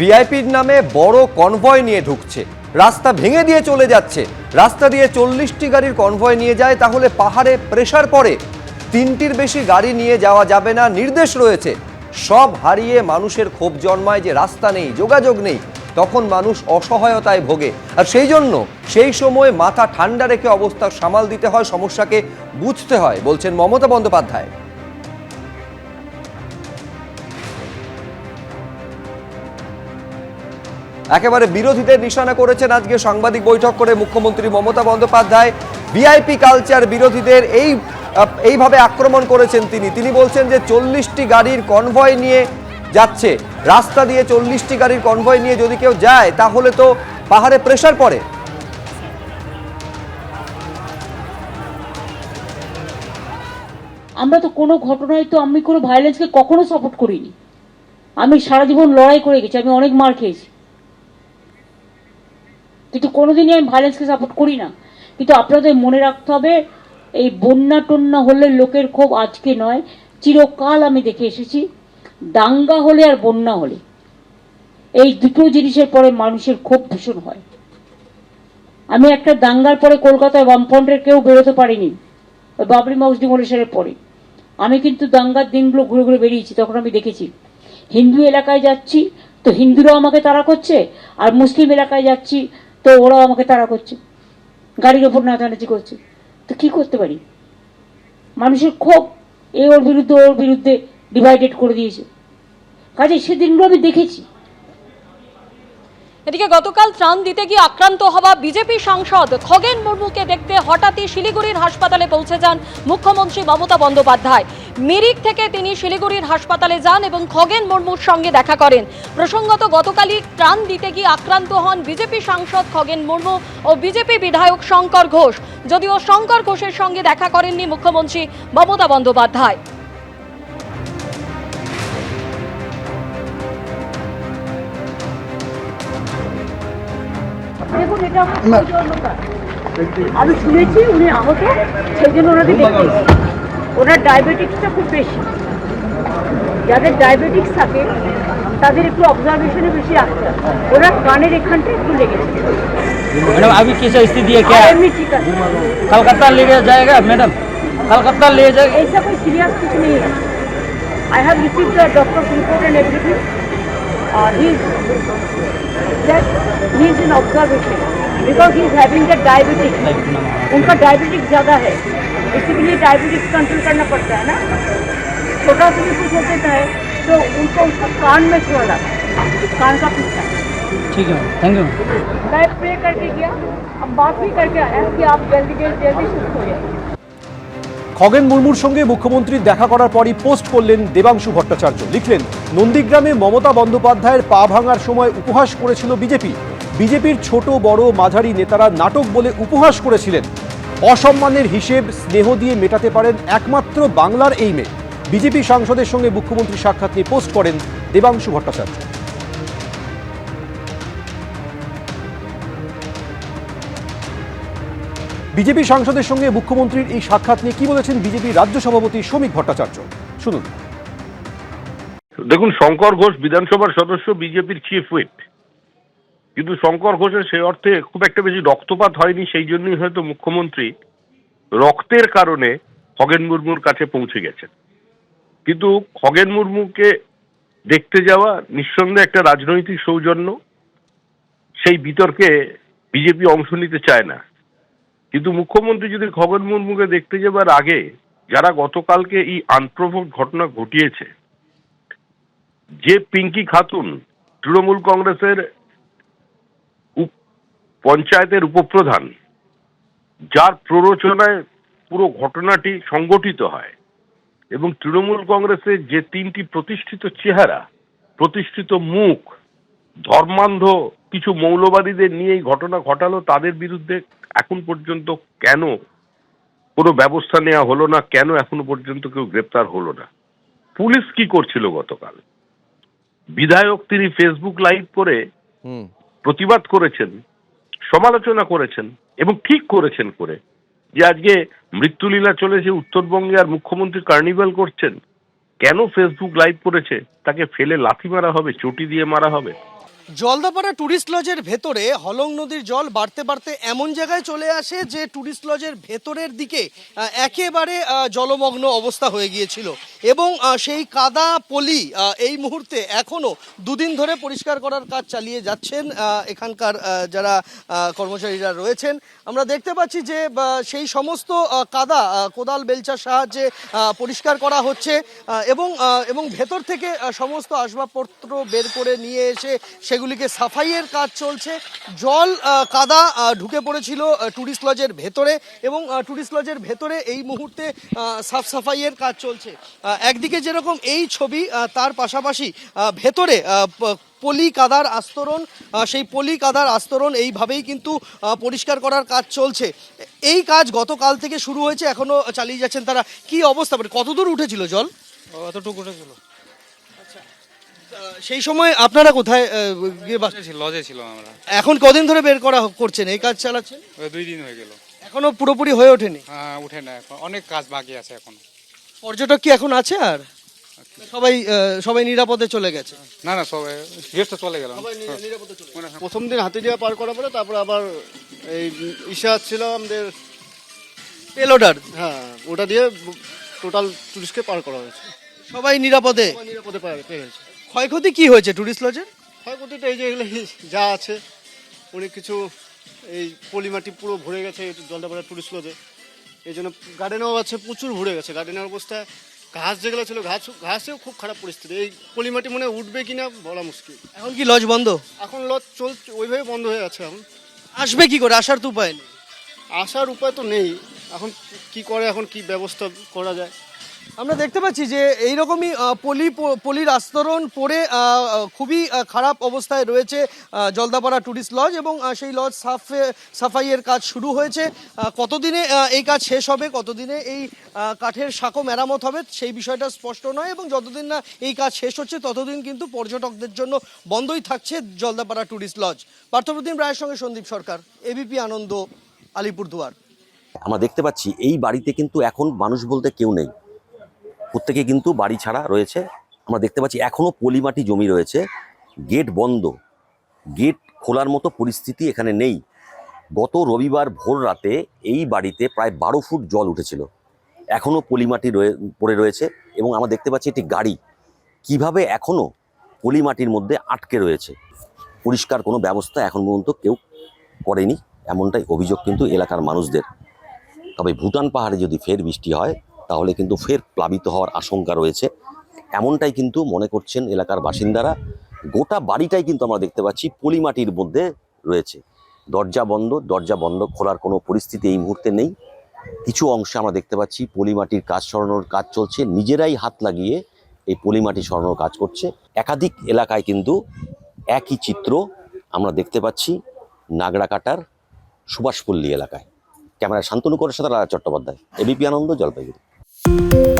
ভিআইপির নামে বড় কনভয় নিয়ে ঢুকছে। রাস্তা ভেঙে দিয়ে চলে যাচ্ছে। রাস্তা দিয়ে চল্লিশটি গাড়ির কনভয় নিয়ে যায়, তাহলে পাহাড়ে প্রেসার পড়ে। তিনটির বেশি গাড়ি নিয়ে যাওয়া যাবে না, নির্দেশ রয়েছে। সব হারিয়ে মানুষের ক্ষোভ জন্মায় যে রাস্তা নেই, যোগাযোগ নেই। তখন মানুষ অসহায়তায় ভোগে। আর সেই জন্য সেই সময় মাথা ঠান্ডা রেখে অবস্থা সামাল দিতে হয়, সমস্যাকে বুঝতে হয়, বলছেন মমতা বন্দ্যোপাধ্যায়। একেবারে বিরোধীদের নিশানা করেছেন আজকে সাংবাদিক বৈঠক করে মুখ্যমন্ত্রী মমতা বন্দ্যোপাধ্যায়। ভিআইপি কালচার বিরোধীদের এই, এইভাবে আক্রমণ করেছেন তিনি। তিনি বলছেন যে চল্লিশটি গাড়ির কনভয় নিয়ে যাচ্ছে। রাস্তা দিয়ে চল্লিশটি গাড়ির কনভয় নিয়ে যদি কেউ যায়, তাহলে তো পাহাড়ে প্রেশার পড়ে। আমরা তো কোনো ঘটনায় তো আমি কোনো ভায়োলেন্সকে কখনো সাপোর্ট করিনি। আমি সারা জীবন লড়াই করে গেছি, আমি অনেক মার খেয়েছি। কিন্তু কোনোদিনই আমি ভায়োলেন্সকে সাপোর্ট করি না। কিন্তু আপনাদের মনে রাখতে হবে, এই বন্যা টন্যা হলে লোকের ক্ষোভ আজকে নয়, চিরকাল আমি দেখে এসেছি, দাঙ্গা হলে আর বন্যা হলে। এই দুটো জিনিসের পরে মানুষের ক্ষোভ ভীষণ হয়। আমি একটা দাঙ্গার পরে কলকাতায় বামফ্রন্টের কেউ বেরোতে পারিনি, ওই বাবরি মাউস ডিমোলিশনের পরে। আমি কিন্তু দাঙ্গার দিনগুলো ঘুরে ঘুরে বেরিয়েছি, তখন আমি দেখেছি। হিন্দু এলাকায় যাচ্ছি, তো হিন্দুরাও আমাকে তাড়া করছে, আর মুসলিম এলাকায় যাচ্ছি তো ওরাও আমাকে তাড়া করছে। গাড়ির ওপর নাচানাচি করছে। তো কি করতে পারি? মানুষের ক্ষোভ এ ওর বিরুদ্ধে ওর বিরুদ্ধে ডিভাইডেড করে দিয়েছে। কাজে সেদিনগুলো আমি দেখেছি। এদিকে গতকাল ত্রাণ দিতে গিয়ে আক্রান্ত হওয়া বিজেপি সাংসদ খগেন মুর্মুকে দেখতে হঠাৎই শিলিগুড়ির হাসপাতালে পৌঁছে যান মুখ্যমন্ত্রী মমতা বন্দ্যোপাধ্যায়। মিরিক থেকে তিনি শিলিগুড়ির হাসপাতালে যান এবং খগেন মুর্মুর সঙ্গে দেখা করেন। প্রসঙ্গত গতকালই ত্রাণ দিতে গিয়ে আক্রান্ত হন বিজেপি সাংসদ খগেন মুর্মু ও বিজেপি বিধায়ক শঙ্কর ঘোষ। যদিও শঙ্কর ঘোষের সঙ্গে দেখা করেননি মুখ্যমন্ত্রী মমতা বন্দ্যোপাধ্যায়। দেখুন এটা আমি শুনেছি উনি আহত সেই জন্য ওনাকে দেখতে। ওনার ডায়াবেটিক্সটা খুব বেশি যাদের ডায়াবেটিক্স থাকে তাদের একটু অবজারভেশনে বেশি রাখতে হয়। ওনার কানের এখানটা একটু লেগেছে मैडम अभी किस स्थिति है क्या আর এমনি ঠিক আছে कलकत्ता ले जाएगा मैडम कलकत्ता ले जाएगा ऐसा कोई सीरियस कुछ नहीं है I have receive the doctor report and everything he he is in observation because he is having the diabetic उनका डायबिटिक ज़्यादा है इसीलिए डायबिटिक्स कंट्रोल करना पड़ता है ना छोटा सा भी कुछ हो जाता है तो उनको उसका कान में थोड़ा लगा कान का पिस्ता ठीक है थैंक यू मैं प्रे करके गया अब बात भी करके आया कि आप जल्दी जल्दी जल्दी सुस्त हो जाए খগেন মুর্মুর সঙ্গে মুখ্যমন্ত্রীর দেখা করার পরই পোস্ট করলেন দেবাংশু ভট্টাচার্য লিখলেন নন্দীগ্রামে মমতা বন্দ্যোপাধ্যায়ের পা ভাঙার সময় উপহাস করেছিল বিজেপি বিজেপির ছোট বড় মাঝারি নেতারা নাটক বলে উপহাস করেছিলেন অসম্মানের হিসেব স্নেহ দিয়ে মেটাতে পারেন একমাত্র বাংলার এই মেয়ে। বিজেপি সাংসদের সঙ্গে মুখ্যমন্ত্রী সাক্ষাৎ নিয়ে পোস্ট করেন দেবাংশু ভট্টাচার্য। বিজেপি সাংসদের সঙ্গে মুখ্যমন্ত্রীর এই সাক্ষাৎ নিয়ে কি বলেছেন বিজেপি রাজ্য সভাপতি শ্রমিক ভট্টাচার্য? শুনুন। দেখুন, শঙ্কর ঘোষ বিধানসভার সদস্য, বিজেপির চিফ হুইপ কিন্তু শঙ্কর ঘোষের সেই অর্থে খুব একটা বেশি রক্তপাত হয়নি, সেই জন্যই হয়তো মুখ্যমন্ত্রী রক্তের কারণে খগেন মুর্মুর কাছে পৌঁছে গেছেন। কিন্তু খগেন মুর্মুকে দেখতে যাওয়া নিঃসন্দেহে একটা রাজনৈতিক সৌজন্য, সেই বিতর্কে বিজেপি অংশ নিতে চায় না। কিন্তু মুখ্যমন্ত্রী যদি খগেন মুর্মুকে দেখতে যাবার আগে যারা গতকালকে এই আনপ্রভোক ঘটনা ঘটিয়েছে, যে পিঙ্কি খাতুন, তৃণমূল কংগ্রেসের পঞ্চায়েতের উপপ্রধান যার প্ররোচনায় পুরো ঘটনাটি সংগঠিত হয় এবং তৃণমূল কংগ্রেসের যে তিনটি প্রতিষ্ঠিত চেহারা প্রতিষ্ঠিত মুখ ধর্মান্ধ কিছু মৌলবাদীদের নিয়ে এই ঘটনা ঘটালো তাদের বিরুদ্ধে এখন পর্যন্ত কেন কোনো ব্যবস্থা নেওয়া হলো না কেন এখনও পর্যন্ত কেউ গ্রেপ্তার হলো না? পুলিশ কি করছিল গতকাল? বিধায়ক তিনি ফেসবুক লাইভ করে প্রতিবাদ করেছেন সমালোচনা করেছেন এবং ঠিক করেছেন করে যে আজকে মৃত্যুলীলা চলেছে, উত্তরবঙ্গে আর মুখ্যমন্ত্রী কার্নিভাল করছেন। কেন ফেসবুক লাইভ করেছে? তাকে ফেলে লাথি মারা হবে, চটি দিয়ে মারা হবে? জলদাপাড়া ট্যুরিস্ট লজের ভেতরে হলং নদীর জল বাড়তে বাড়তে এমন জায়গায় চলে আসে যে ট্যুরিস্ট লজের ভেতরের দিকে একেবারে জলমগ্ন অবস্থা হয়ে গিয়েছিল। এবং সেই কাদা পলি এই মুহূর্তে এখনও দুদিন ধরে পরিষ্কার করার কাজ চালিয়ে যাচ্ছেন এখানকার যারা কর্মচারীরা রয়েছেন। আমরা দেখতে পাচ্ছি যে সেই সমস্ত কাদা কোদাল বেলচার সাহায্যে পরিষ্কার করা হচ্ছে এবং এবং ভেতর থেকে সমস্ত আসবাবপত্র বের করে নিয়ে এসে সেগুলিকে সাফাইয়ের কাজ চলছে। জল কাদা ঢুকে পড়েছিল ট্যুরিস্ট লজের ভেতরে এবং ট্যুরিস্ট লজের ভেতরে এই মুহূর্তে সাফ সাফাইয়ের কাজ চলছে। একদিকে যেরকম এই ছবি তার পাশাপাশি ভেতরে পলি কাদার আস্তরণ সেই পলি কাদার আস্তরণ এইভাবেই কিন্তু পরিষ্কার করার কাজ চলছে। এই কাজ গতকাল থেকে শুরু হয়েছে, এখনও চালিয়ে যাচ্ছেন তারা। কি অবস্থা? মানে কত দূর উঠেছিল জল? অতটুকু উঠেছিল। সেই সময় আপনারা কোথায় গিয়ে বাস- ছিল লজে ছিল আমরা। এখন কদিন ধরে বের করা করছেন? এই কাজ চালাচ্ছেন? দুই দিন হয়ে গেল। এখনও পুরোপুরি হয়ে ওঠেনি? হ্যাঁ উঠে না এখন। অনেক কাজ বাকি আছে এখন। পর্যটক কি এখন আছে আর? সবাই সবাই নিরাপদে চলে গেছে? না না সবাই গেস্ট চলে গেল প্রথম দিন হাতিডিয়া পার করার পরে তারপরে আবার এই ইশা ছিল আমাদের পেলোডার। হ্যাঁ ওটা দিয়ে টোটাল টুরিস্টকে পার করা হয়েছে। সবাই নিরাপদে? নিরাপদে পার- পেয়ে গেছে। ক্ষয়ক্ষতি কি হয়েছে টুরিস্ট লজের ক্ষয়ক্ষতিটা এই যে এগুলো যা আছে অনেক কিছু এই পলিমাটি পুরো ভরে গেছে জলদাপাড়া টুরিস্ট লজে এই জন্য গার্ডেনও আছে প্রচুর ভরে গেছে। গার্ডেনের অবস্থা ঘাস যেগুলো ছিল ঘাস ঘাসেও খুব খারাপ পরিস্থিতি। এই পলিমাটি মনে উঠবে কি না বলা মুশকিল। এখন কি লজ বন্ধ? এখন লজ চল ওইভাবে বন্ধ হয়ে আছে এখন। আসবে কি করে? আসার তো উপায় নেই। আসার উপায় তো নেই। এখন কি করে এখন কি ব্যবস্থা করা যায়? আমরা দেখতে পাচ্ছি যে এইরকমই পলি পলির আস্তরণ পরে খুবই খারাপ অবস্থায় রয়েছে জলদাপাড়া টুরিস্ট লজ এবং সেই লজ সাফে, সাফাইয়ের কাজ শুরু হয়েছে। কতদিনে এই কাজ শেষ হবে, কতদিনে এই কাঠের সাঁকো মেরামত হবে, সেই বিষয়টা স্পষ্ট নয় এবং যতদিন না এই কাজ শেষ হচ্ছে, ততদিন কিন্তু পর্যটকদের জন্য বন্ধই থাকছে জলদাপাড়া টুরিস্ট লজ। পার্থপ্রতিম রায়ের সঙ্গে সন্দীপ সরকার, এবিপি আনন্দ, আলিপুরদুয়ার। আমরা দেখতে পাচ্ছি, এই বাড়িতে কিন্তু এখন মানুষ বলতে কেউ নেই। প্রত্যেকে কিন্তু বাড়ি ছাড়া রয়েছে। আমরা দেখতে পাচ্ছি এখনও পলিমাটি জমি রয়েছে। গেট বন্ধ। গেট খোলার মতো পরিস্থিতি এখানে নেই। গত রবিবার ভোর রাতে এই বাড়িতে প্রায় বারো ফুট জল উঠেছিল। এখনও পলিমাটি রয়ে, পড়ে রয়েছে এবং আমরা দেখতে পাচ্ছি একটি গাড়ি। কীভাবে এখনও পলিমাটির মধ্যে আটকে রয়েছে? পরিষ্কার কোনো ব্যবস্থা এখন পর্যন্ত কেউ করেনি। এমনটাই অভিযোগ কিন্তু এলাকার মানুষদের। তবে ভুটান পাহাড়ে যদি ফের বৃষ্টি হয় তাহলে কিন্তু ফের প্লাবিত হওয়ার আশঙ্কা রয়েছে। এমনটাই কিন্তু মনে করছেন এলাকার বাসিন্দারা। গোটা বাড়িটাই কিন্তু আমরা দেখতে পাচ্ছি পলিমাটির মধ্যে রয়েছে। দরজা বন্ধ দরজা বন্ধ খোলার কোনো পরিস্থিতি এই মুহূর্তে নেই। কিছু অংশে আমরা দেখতে পাচ্ছি পলিমাটির কাজ সরানোর কাজ চলছে। নিজেরাই হাত লাগিয়ে এই পলিমাটি সরানোর কাজ করছে। একাধিক এলাকায় কিন্তু একই চিত্র আমরা দেখতে পাচ্ছি নাগরাকাটার সুভাষপল্লী এলাকায়। ক্যামেরায় শান্তনু করের সাথে Raja Chattopadhyay, ABP Ananda, Jalpaiguri. Thank you